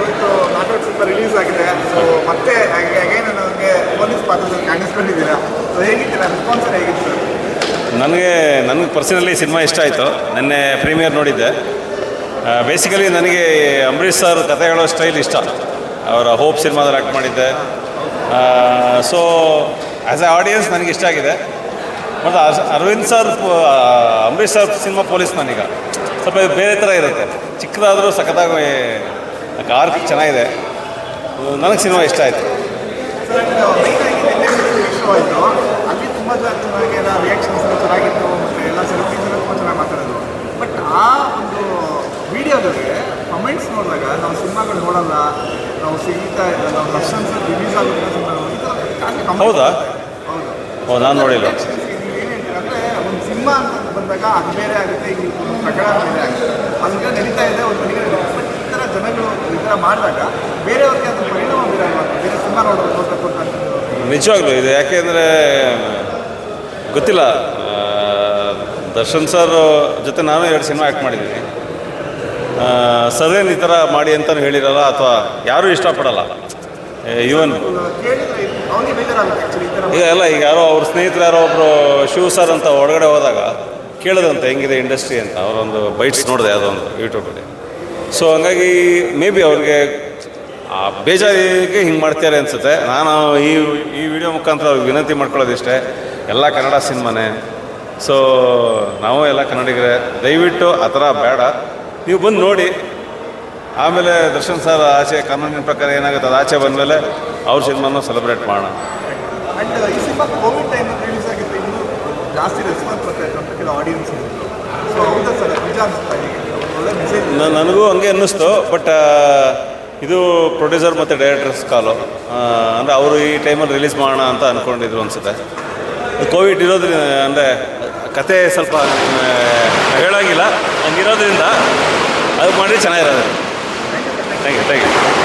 ಇವತ್ತು ನಾಟಕ ಸ್ವಲ್ಪ ರಿಲೀಸ್ ಆಗಿದೆ. ಸೊ ಮತ್ತೆ ಅಗೈನ್ ನನಗೆ ಪೊಲೀಸ್ ಪಾತ್ರದಲ್ಲಿ ಕಾಣಿಸ್ಕೊಂಡಿದ್ದೀರಾ ಸೊ ಹೇಗಿತ್ತು ರೆಸ್ಪಾನ್ಸ್ ಹೇಗಿತ್ತು ನನಗೆ ನನಗೆ ಪರ್ಸನಲಿ ಸಿನಿಮಾ ಇಷ್ಟ ಆಯಿತು. ನೆನ್ನೆ ಪ್ರೀಮಿಯರ್ ನೋಡಿದ್ದೆ. ಬೇಸಿಕಲಿ ನನಗೆ ಅಂಬರೀಷ್ ಸರ್ ಕತೆ ಹೇಳೋ ಸ್ಟೈಲ್ ಇಷ್ಟ. ಅವರ ಹೋಪ್ ಸಿನಿಮಾದಲ್ಲಿ ಆ್ಯಕ್ಟ್ ಮಾಡಿದ್ದೆ. ಸೊ ಆ್ಯಸ್ ಎ ಆಡಿಯನ್ಸ್ ನನಗೆ ಇಷ್ಟ ಆಗಿದೆ. ಮತ್ತು Aravind sir Ambareesh sir cinema police ಈಗ ಸ್ವಲ್ಪ ಬೇರೆ ಥರ ಇರುತ್ತೆ. ಚಿಕ್ಕದಾದರೂ ಸಖತ್ತಾಗಿ ಕಾರ್ ಚೆನ್ನಾಗಿದೆ? ನನಗೆ ಸಿನಿಮಾ ಇಷ್ಟ ಆಯಿತು. ಬಟ್ ಆ ಒಂದು ವಿಡಿಯೋದಲ್ಲಿ ನೋಡಿದಾಗ ನಾವು ನೋಡಲ್ಲ ನಾವು ನಾವು ಹೌದಾ? ಹೌದು ನಾನು ನೋಡಿಲ್ಲ. ಒಂದು ಸಿನಿಮಾ ಅಂತ ಬಂದಾಗ ಅದು ಬೇರೆ ಆಗುತ್ತೆ ಈಗ ಪ್ರಕರಣ ಬೇರೆ ಆಗುತ್ತೆ ನಡೀತಾ ಇದೆ ಒಂದು ಮನೆಗೆ ನಡೀತಾ ಬಟ್ ಈ ಥರ ಜನಗಳು ಈ ಥರ ಮಾಡಿದಾಗ ಬೇರೆಯವ್ರಿಗೆ ಅದು ಪರಿಣಾಮ ಬೀರಲ್ವಾ? ಬೇರೆ ಸಿನಿಮಾ ನೋಡೋದು ನಿಜವಾಗ್ಲೂ ಇದು ಯಾಕೆಂದರೆ ಗೊತ್ತಿಲ್ಲ. ದರ್ಶನ್ ಸರ್ ಜೊತೆ ನಾನು ಎರಡು ಸಿನಿಮಾ ಆ್ಯಕ್ಟ್ ಮಾಡಿದ್ದೀನಿ ಸದೇನ್ ಈ ಥರ ಮಾಡಿ ಅಂತಲೂ ಹೇಳಿರಲ್ಲ ಅಥವಾ ಯಾರೂ ಇಷ್ಟಪಡಲ್ಲ? ಥರ ಈಗ ಎಲ್ಲ ಈಗ ಯಾರೋ ಅವ್ರ ಸ್ನೇಹಿತರು ಯಾರೋ ಒಬ್ಬರು ಶಿವ ಸರ್ ಅಂತ ಹೊರಗಡೆ ಹೋದಾಗ ಕೇಳಿದಂತೆ ಹೆಂಗಿದೆ ಇಂಡಸ್ಟ್ರಿ ಅಂತ. ಅವರೊಂದು ಬೈಟ್ಸ್ ನೋಡಿದೆ ಅದೊಂದು ಒಂದು ಯೂಟ್ಯೂಬಲ್ಲಿ ಸೊ ಹಂಗಾಗಿ ಮೇ ಬಿ ಅವ್ರಿಗೆ ಬೇಜಾರಿಗೆ ಹಿಂಗೆ ಮಾಡ್ತಾರೆ ಅನಿಸುತ್ತೆ. ನಾನು ಈ ಈ ವಿಡಿಯೋ ಮುಖಾಂತರ ಅವ್ರಿಗೆ ವಿನಂತಿ ಮಾಡ್ಕೊಳ್ಳೋದಿಷ್ಟೇ. ಎಲ್ಲ ಕನ್ನಡ ಸಿನಿಮಾನೇ. ಸೊ ನಾವು ಎಲ್ಲ ಕನ್ನಡಿಗರೇ, ದಯವಿಟ್ಟು ಆ ಥರ ಬೇಡ. ನೀವು ಬಂದು ನೋಡಿ. ಆಮೇಲೆ ದರ್ಶನ್ ಸರ್ ಆಚೆ, ಕಾನೂನಿನ ಪ್ರಕಾರ ಏನಾಗುತ್ತೆ, ಅದು ಆಚೆ ಬಂದಮೇಲೆ ಅವ್ರ ಸಿನಿಮಾನ ಸೆಲೆಬ್ರೇಟ್ ಮಾಡೋಣ. ಇನ್ನೂ ಜಾಸ್ತಿ ರೆಸ್ಪಾನ್ಸ್ ಆಡಿಯನ್ಸ್ ನನಗೂ ಹಂಗೆ ಅನ್ನಿಸ್ತು ಬಟ್ ಇದು ಪ್ರೊಡ್ಯೂಸರ್ ಮತ್ತು ಡೈರೆಕ್ಟರ್ಸ್ ಕಾಲು. ಅಂದರೆ ಅವರು ಈ ಟೈಮಲ್ಲಿ ರಿಲೀಸ್ ಮಾಡೋಣ ಅಂತ ಅಂದ್ಕೊಂಡಿದ್ರು ಅನಿಸುತ್ತೆ. ಕೋವಿಡ್ ಇರೋದ್ರಿಂದ, ಅಂದರೆ ಕತೆ ಸ್ವಲ್ಪ ಹೇಳೋಂಗಿಲ್ಲ, ಹಂಗಿರೋದ್ರಿಂದ, ಅದು ಮಾಡಿ ಚೆನ್ನಾಗಿರೋದು. Thank you thank you